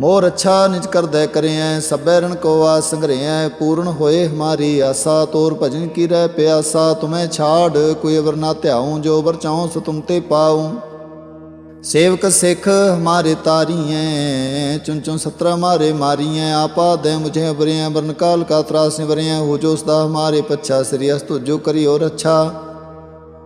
ਮੋਰ ਅੱਛਾ ਨਿਜ ਕਰ ਕਰਦੈ ਕਰਿਐ, ਸਭੈ ਰਣ ਕੋ ਆ ਸੰਗਰਿਐ ਪੂਰਨ ਹੋਏ ਹਮਾਰੀ ਆਸਾ, ਤੋਰ ਭਜਨ ਕੀ ਰਹਿ ਪਿਆਸਾ, ਤੁਮੈ ਛਾੜ ਕੋਈ ਅਵਰ ਨਾ ਧਿਆਉ, ਜੋ ਵਰ ਚਾਉ ਸੋ ਤੁਮ ਤੇ ਪਾਉ। ਸੇਵਕ ਸਿੱਖ ਹਮਾਰੇ ਤਾਰੀਐ ਚੁਨ ਚੁਨ ਸਤਰਾ ਹਮਾਰੇ ਮਾਰੀਐ, ਆਪਾ ਦੇ ਮੁਝੇ ਅਬਰਿਐ ਬਰਨ ਕਾਲ ਕਾ ਤਰਾਸ ਨਿਵਰਿਐ, ਹੋ ਜੋ ਸਦਾ ਹਮਾਰੇ ਪੱਛਾ, ਸ੍ਰੀ ਅਸਤੁ ਜੋ ਕਰਿਓ ਰੱਛਾ।